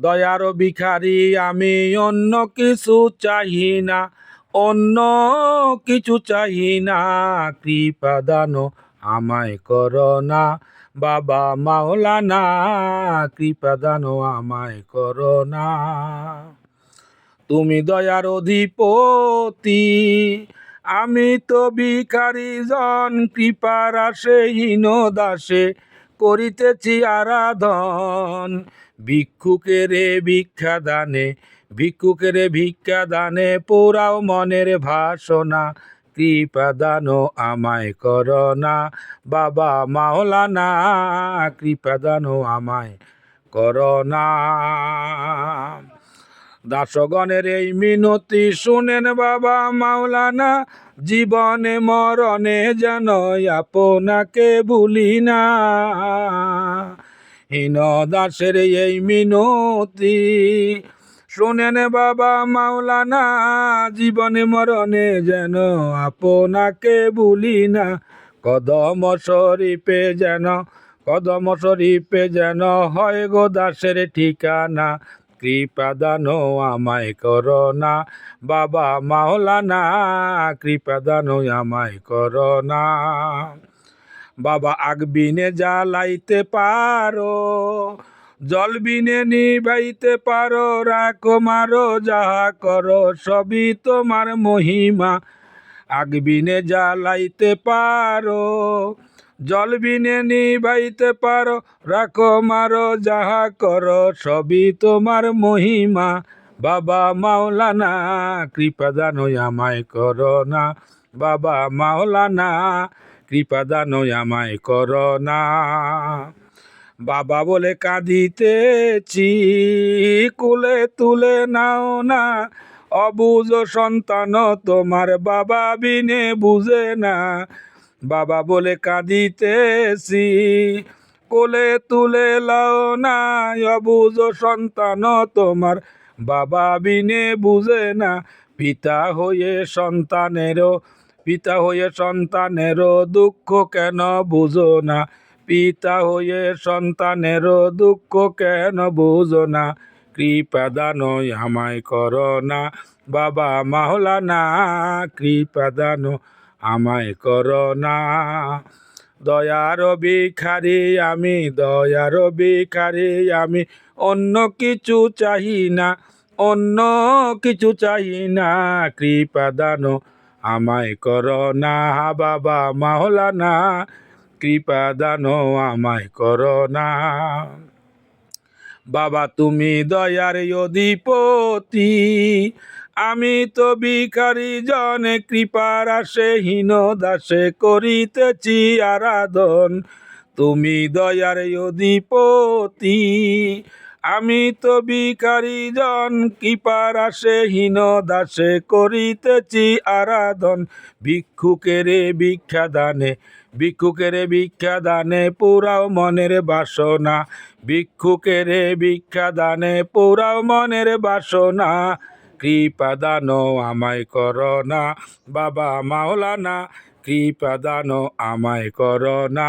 দয়ার ভিখারি, আমি অন্য কিছু চাহি না, অন্য কিছু চাহি না। কৃপা দান আমায় করোনা বাবা মাওলানা, কৃপা দান আমায় করোনা তুমি দয়ার অধিপতি, আমি তো ভিখারি জন কৃপার আসে হীন দাসে করিতেছি আরাধন। ভিক্ষুকেরে ভিক্ষা দানে ভিক্ষুকেরে ভিক্ষা দানে পোড়াও মনের ভাষণা। কৃপা দান আমায় করোনা, বাবা মাওলানা, কৃপা দান আমায় করোনা। দাসগণের এই মিনতি শুনেন বাবা মাওলানা, জীবনে মরণে যেন আপনাকে ভুলি না। হীন দাসের এই মিনতি শুনেন বাবা মাওলানা, জীবনে মরণে যেন আপনাকে ভুলি না। কদম শরীফে যেন, কদম শরীফে যেন হয় গো দাসের ঠিকানা। কৃপা দান আমায় করোনা। বাবা মাওলানা, কৃপা দান আমায় করোনা। বাবা আগবিনে জ্বালাইতে পারো জল বিনে নিবাইতে পারো, রাখো মারো, যাহা করো সবই তোমার মহিমা। আগবিনে জ্বালাইতে পারো জল বিনে নিবাইতে পারো, রাখো, মারো, যাহা করো, সবই তোমার মহিমা। বাবা মাওলানা, কৃপা দানো আমায় করো না। বাবা মাওলানা, কৃপা দানো আমায় করো না। বাবা বলে কাঁদিতেছি, কুলে তুলে নাও না। অবুঝ সন্তান, তোমার বাবা বিনে বুঝে না। বাবা বলে কাঁদিতেছি, কোলে তুলে লাও না অবুঝ সন্তান তোমার। বাবা বিনে বুঝে না, পিতা হয়ে সন্তানেরও, পিতা হয়ে সন্তানেরও দুঃখ কেন বুঝো না? পিতা হয়ে সন্তানেরও দুঃখ কেন বুঝো না? কৃপা দান আমায় করো না। বাবা মাওলানা, কৃপা দান আমায় করো না। দয়ার ভিখারি, আমি দয়ার ভিখারি, আমি অন্য কিছু চাহি না, অন্য কিছু চাহি না। কৃপা দান আমায় করো না বাবা মাওলানা, কৃপা দান আমায় করো না। বাবা তুমি দয়ার অধিপতি আমি তো ভিখারি, জনে কৃপার আসে, হীন দাসে করিতেছি আরাধন। তুমি দয়ার অধিপতি। আমি তো ভিখারি, জন কৃপার আসে, হীন দাসে করিতেছি আরাধন। ভিক্ষুকেরে ভিক্ষা দানে ভিক্ষুকেরে ভিক্ষা দানে পুরাও মনের বাসনা। ভিক্ষুকেরে ভিক্ষা দানে পুরাও মনের বাসনা। কৃপা দান আমায় করোনা। বাবা মাওলানা, কৃপা দান আমায় করোনা।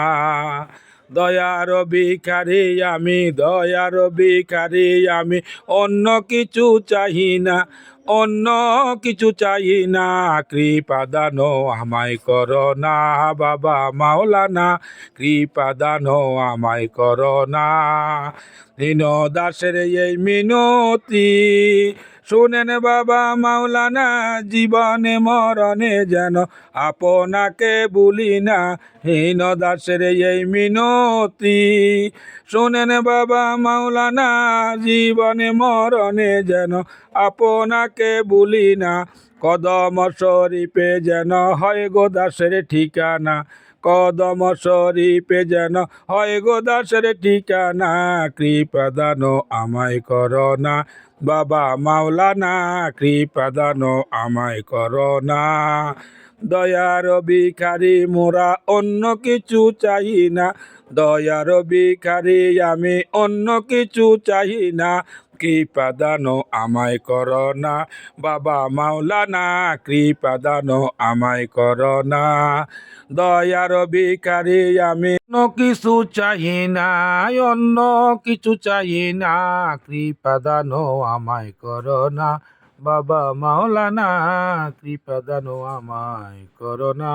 দয়ার ভিখারি আমি, দয়ার ভিখারি আমি, অন্য কিছু চাহি না, অন্য কিছু চাই না। কৃপা দান আমায় করোনা, বাবা মাওলানা, কৃপা দান আমায় করোনা। হীন দাসের এই মিনতি শুনেন বাবা মাওলানা, জীবনে মরণে যেন আপনাকে ভুলি না। হীন দাসের এই মিনতি, শুনেন বাবা মাওলানা, জীবনে মরণে যেন আপনাকে ভুলি না। কদম শরীফে যেন হয় গো দাসের ঠিকানা। কদম শরীফে যেন হয় গো দাসের ঠিকানা, কৃপা দান আমায় করোনা বাবা মাওলানা, কৃপা দান আমায় করোনা দয়ার ভিখারি মোরা অন্য কিছু চাই না। দয়ার ভিখারি আমি অন্য কিছু চাই না। কৃপাদানো আমায় করোনা। বাবা মাওলানা কৃপাদানো আমায় করোনা। দয়ার ভিখারি, আমি অন্য কিছু চাহি না অন্য কিছু চাহি না। কৃপাদানো আমায় করোনা। বাবা মাওলানা কৃপাদানো আমায় করোনা।